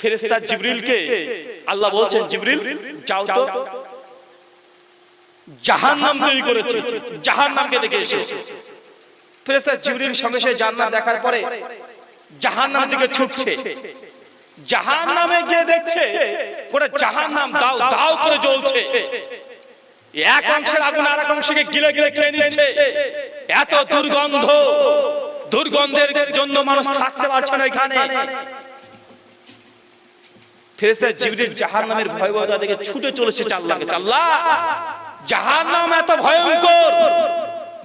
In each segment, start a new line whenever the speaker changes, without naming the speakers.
ফেরেস্তা জিবরিলকে আল্লাহ বলছেন জিবরিল যাও তো। জাহান্নাম তৈরি করেছে। জাহান্নামকে দেখে এসো। ফেরেস্তা জিবরিল সঙ্গে সঙ্গে জান্নাত দেখার পরে জাহান্নাম দিকে ছুটছে। জাহান্নামে গিয়ে দেখছে গোটা জাহান্নাম দাও দাও করে জ্বলছে। এক অংশের আগুন আর এক অংশকে গিলে গিলে খেয়ে নিচ্ছে। এত দুর্গন্ধ। দুর্গন্ধের জন্য মানুষ থাকতে পারছে না এখানে। ফেরেস্তা জিবরিল জাহান্নামের ভয়াবহতা দেখে ছুটে চলেছে আল্লাহকে আল্লাহ! জাহান্নাম এত ভয়ঙ্কর!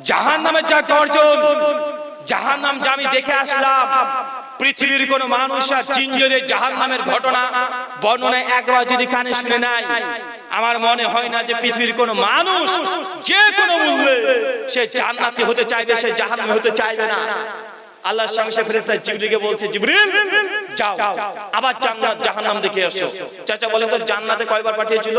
জাহান্নামের যা গর্জন! জাহান্নাম যা আমি দেখে আসলাম পৃথিবীর কোন মানুষ আর জিন যদি জাহান্নামের ঘটনা বর্ণনা একবার যদি কানে শুনে নাই আমার মনে হয় না যে পৃথিবীর কোন মানুষ যে কোনো মূল্যে সে জান্নাতি হতে চাইবে সে জাহান্নামে হতে চাইবে না। আল্লাহর সঙ্গে সে ফেরেশতা জিবরিলকে বলছে জিবরিল যাও। আবার জান্নাত জাহান্নাম দেখে আসো চাচা বলেন তো জান্নাতে কয়বার পাঠিয়েছিল?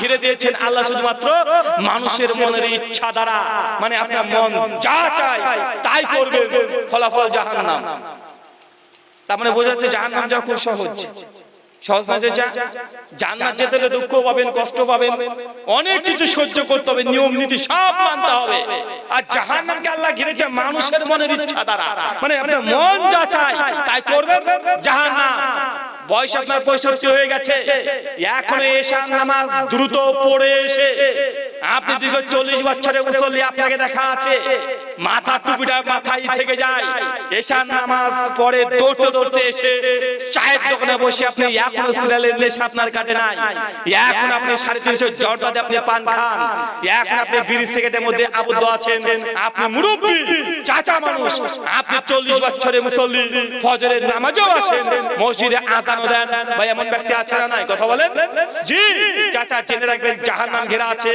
ঘিরে দিয়েছেন আল্লাহ শুধুমাত্র মানুষের মনের ইচ্ছা দ্বারা। মানে আপনার মন যা চায় তাই করবে ফলাফল জাহান্নাম। তার মানে বোঝা যাচ্ছে জাহান্নাম খুব সহজ। সহজ ভাষায় যা- জান্নাত যেতে হলে দুঃখ পাবেন কষ্ট পাবেন অনেক কিছু সহ্য করতে হবে নিয়ম নীতি সব মানতে হবে। আর জাহান্নামকে আল্লাহ ঘিরেছে মানুষের মনের ইচ্ছা দ্বারা। মানে আপনার মন যা চায় তাই করবেন জাহান্নাম। বয়স আপনার পঁয়ষট্টি হয়ে গেছে। এখনও এসে নামাজ দ্রুত পড়ে এসে আপনি দীর্ঘ চল্লিশ বছরে মুসল্লি, আপনাকে দেখা আছে। মাথা টুপিটা মাথায় থেকে যায়। এশার নামাজ পরে দৌড়তে দৌড়তে এসে চায়ের দোকানে বসে আপনি এখনও সিরিয়ালের নেশা আপনার কাটে নাই। এখন আপনি সাড়ে তিনশো জর্দাতে আপনি পান খান। এখন আপনি বিড়ি সিগারেটের মধ্যে আবদ্ধ আছেন। আপনি মুরব্বী, চাচা মানুষ। আপনি চল্লিশ বছরে মুসল্লি, ফজরের নামাজও আসেন, মসজিদে আজানও দেন। ভাই, এমন ব্যক্তি আছে না নাই? কথা বলেন। জি, চাচা জেনে রাখবেন, জাহান্নাম ঘেরা আছে।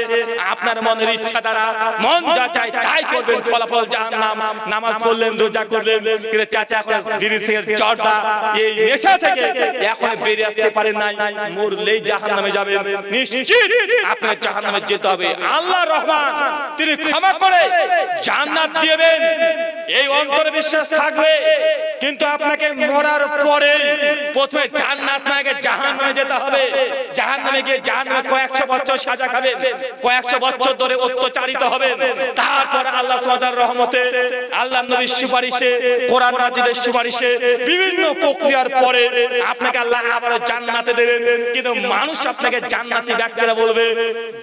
আপনার মনের ইচ্ছা দ্বারা মন যা চায় তাই করবেন, ফলাফল জাহান্নাম। নামাজ পড়লেন, রোজা করলেন, কিন্তু চাচা এখন জর্দা এই নেশা থেকে এখন বেরিয়ে আসতে পারেন নাই। মরলেই জাহান্নামে যাবেন। নিশ্চিত আপনার জাহান্নামে যেতে হবে। আল্লাহ রহমান, তিনি ক্ষমা করে জান্নাত দিবেন। এই অন্তরে বিশ্বাস থাকবে। কিন্তু আপনাকে মরার পরে প্রথমে জান্নাত না আগে জাহান্নামে যেতে হবে। জাহান্নামে গিয়ে জাহান্নামে কয়েকশো বছর সাজা খাবেন। কয়েকশো বছর ধরে অত্যাচারিত হবেন। তারপর আল্লাহ সুবহানাহু রহমতে আল্লাহ নবীর সুপারিশে কোরআন মাজিদের সুপারিশে বিভিন্ন প্রক্রিয়ার পরে আপনাকে আল্লাহ আবার জান্নাতে দেবেন। কিন্তু মানুষ আপনাকে জান্নাতি ব্যক্তিরা বলবে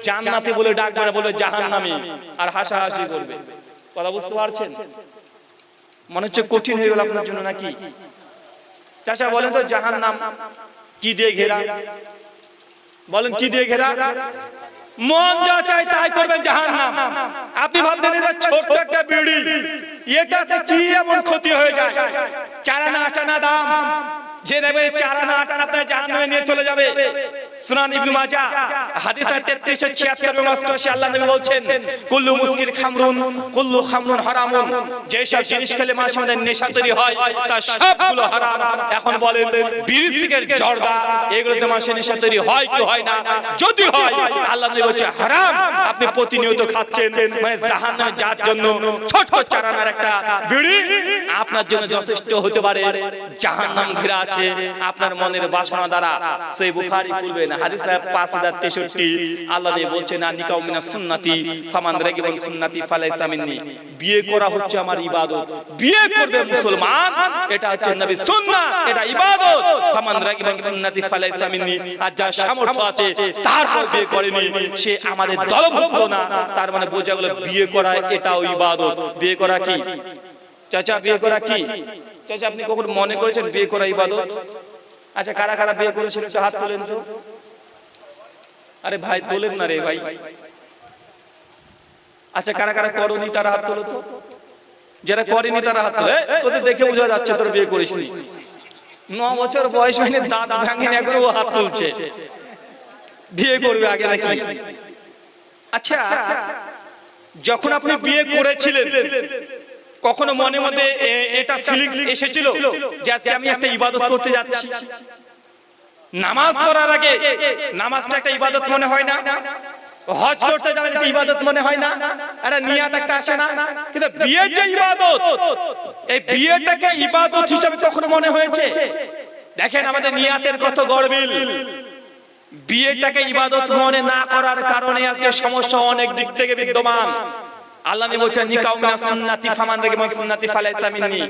জান্নাতি বলে ডাকবে না বলবে জাহান্নামী। আর হাসাহাসি করবে। কথা বুঝতে পারছেন? মনে হচ্ছে কঠিন হয়ে গেল আপনার জন্য নাকি? চাচা বলেন তো জাহান নাম কি দিয়ে ঘেরা? বলেন কি দিয়ে ঘেরা? মন যা চাই তাই করবেন জাহান নাম আপনি ভাবছেন এটা ছোট্ট একটা বিড়ি। এটাতে কি এমন ক্ষতি হয়ে যায়? চারানা আটানা দাম। যে নেবে চারা চারানা আটানা আপনার জাহান নামে নিয়ে চলে যাবে। সুনান ইবনু মাজাহ হাদিস 3376 এবং 88 আল্লাহ নবী বলছেন কুল্লু মুসকির খামরুন কুল্লু খামরুন হারামুন যে সব জিনিস খেলে মানুষের মধ্যে নেশা তৈরি হয় তা সবগুলো হারাম। এখন বলেন বিড়ি সিগারেট জর্দা এগুলোতে মানুষের নেশা তৈরি হয় কি হয় না? যদি হয় আল্লাহ নবী বলছে হারাম। আপনি প্রতিনিয়ত খাচ্ছেন মানে জাহান্নামে যার জন্য ছোট চারানার একটা বিড়ি আপনার জন্য যথেষ্ট হতে পারে জাহান্নাম ঘেরা আছে আপনার মনের বাসনা দ্বারা। সেই বুখারী খুলবেন হাদিস 5063 আল্লাহ নবী বলছেন আনিকা মিনা ফামান ফালাইসা মিন্নি। বিয়ে করা হচ্ছে আমার ইবাদত। বিয়ে করবে মুসলমান, এটা হচ্ছে নবী সুন্নাহ এটা ইবাদত। ফামান ফালাইসা মিন্নি, আর যার সামর্থ্য আছে, তারপর বিয়ে করেনি। সে আমাদের দলভুক্ত না, তার মানে বোঝা গেল বিয়ে করা এটাও ইবাদত। বিয়ে করা কি? চাচা, বিয়ে করা কি? চাচা, আপনি কখন মনে করেছেন বিয়ে করা ইবাদত? আচ্ছা কারা কারা বিয়ে করেছিল? একটু হাত তোলেন তো। আরে ভাই, তোলেন না রে ভাই। আচ্ছা কারা কারা করনি তারা হাত তোলো তো? যারা করেনি তারা হাত তোলে। তোদের দেখে বোঝা যাচ্ছে তোর বিয়ে করিসনি। ন বছর বয়স হয়নি, দাঁত ভাঙেনি, এখন ও হাত তুলছে। বিয়ে করবে আগে নাকি? আচ্ছা যখন আপনি বিয়ে করেছিলেন, কখনো মনে মধ্যে এটা ফিলিংস এসেছিল যে আজকে আমি একটা ইবাদত করতে যাচ্ছি? নামাজ পড়ার আগে নামাজটা একটা ইবাদত মনে হয় না? হজ করতে যাবেন একটা ইবাদত মনে হয় না? একটা নিয়াত একটা আসে না? কিন্তু বিয়ের যে ইবাদত, এই বিয়েটাকে ইবাদত হিসাবে কখনো মনে হয়েছে। দেখেন আমাদের নিয়াতের কত গরমিল। বিয়েটাকে ইবাদত মনে না করার কারণে আজকে সমস্যা অনেক দিক থেকে বিদ্যমান। আল্লাহ নবী বলছেন, নিকাউ মিনাস সুন্নাতি ফামান রাগিবা সুন্নাতি ফালাইসা মিন্নি।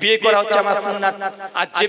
বিয়ে করা হচ্ছে আমার সুন্নাত। আর যে